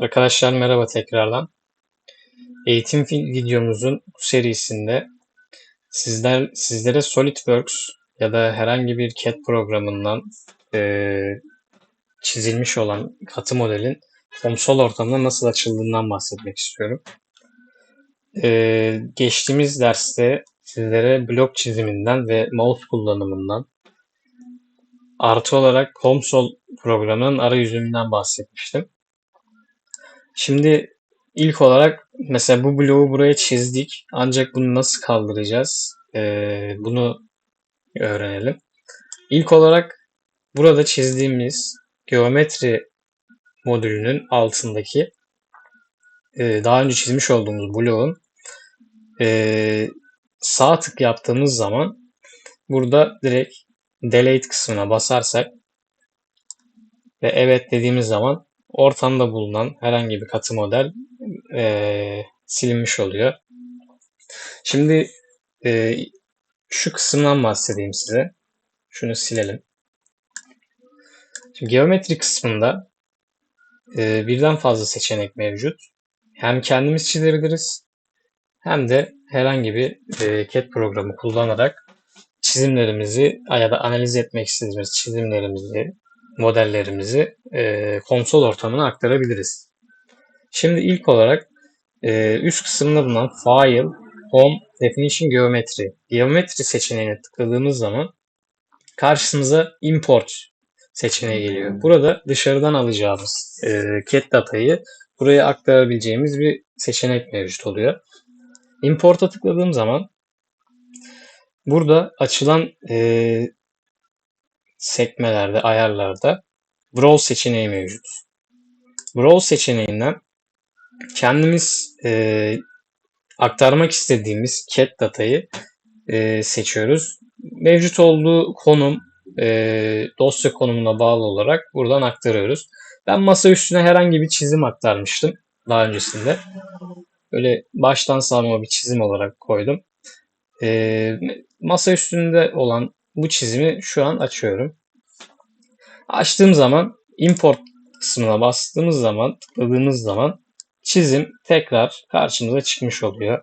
Arkadaşlar merhaba tekrardan. Eğitim videomuzun serisinde sizler sizlere SolidWorks ya da herhangi bir CAD programından eee, çizilmiş olan katı modelin konsol ortamında nasıl açıldığından bahsetmek istiyorum. Eee, geçtiğimiz derste sizlere blok çiziminden ve mouse kullanımından artı olarak konsol programının arayüzünden bahsetmiştim. Şimdi ilk olarak mesela bu bloğu buraya çizdik. Ancak bunu nasıl kaldıracağız? Ee, bunu öğrenelim. İlk olarak burada çizdiğimiz geometri modülünün altındaki e, daha önce çizmiş olduğumuz bloğun e, sağ tık yaptığımız zaman burada direkt delete kısmına basarsak ve evet dediğimiz zaman ortamda bulunan herhangi bir katı model eee, silinmiş oluyor. Şimdi eee, şu kısımdan bahsedeyim size. Şunu silelim. Şimdi geometri kısmında eee, birden fazla seçenek mevcut. Hem kendimiz çizebiliriz hem de herhangi bir eee, CAD programı kullanarak çizimlerimizi ya da analiz etmek istediğimiz çizimlerimizi, modellerimizi eee, konsol ortamına aktarabiliriz. Şimdi ilk olarak e, üst kısımda bulunan File, Home, Definition Geometry. Geometri seçeneğine tıkladığımız zaman karşımıza Import seçeneği geliyor. Burada dışarıdan alacağımız e, CAD datayı buraya aktarabileceğimiz bir seçenek mevcut oluyor. Import'a tıkladığım zaman burada açılan e, sekmelerde, ayarlarda Browse seçeneği mevcut. Browse seçeneğinden kendimiz e, aktarmak istediğimiz CAD datayı e, seçiyoruz. Mevcut olduğu konum e, dosya konumuna bağlı olarak buradan aktarıyoruz. Ben masa üstüne herhangi bir çizim aktarmıştım daha öncesinde. Böyle baştan savma bir çizim olarak koydum. E, masa üstünde olan bu çizimi şu an açıyorum. Açtığım zaman import kısmına bastığımız zaman tıkladığımız zaman çizim tekrar karşımıza çıkmış oluyor.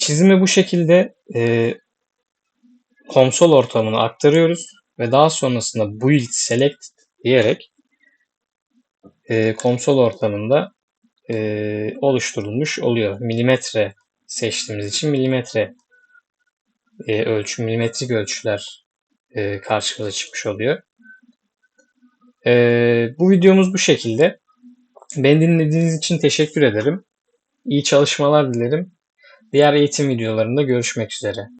Çizimi bu şekilde e, konsol ortamına aktarıyoruz ve daha sonrasında build select diyerek e, konsol ortamında e, oluşturulmuş oluyor. Milimetre seçtiğimiz için milimetre e, ölçü, milimetrik ölçüler e, karşımıza çıkmış oluyor. E, bu videomuz bu şekilde. Beni dinlediğiniz için teşekkür ederim. İyi çalışmalar dilerim. Diğer eğitim videolarında görüşmek üzere.